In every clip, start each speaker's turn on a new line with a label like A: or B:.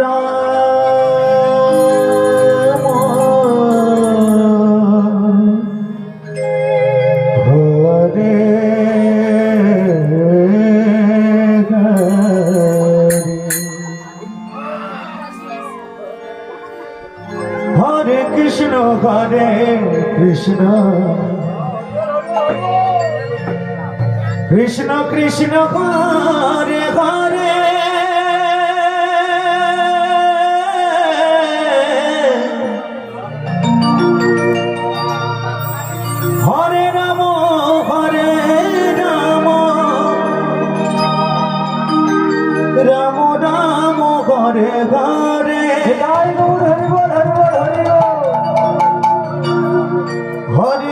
A: Ram Hare Krishna Hare Krishna. Krishna Krishna Hare Hare.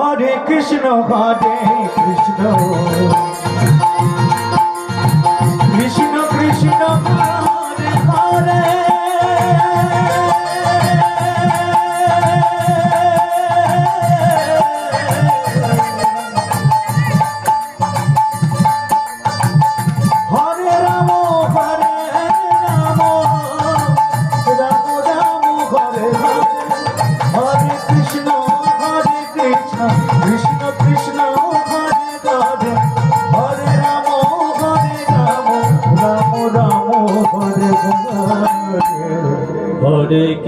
A: Hare Krishna Hare Krishna.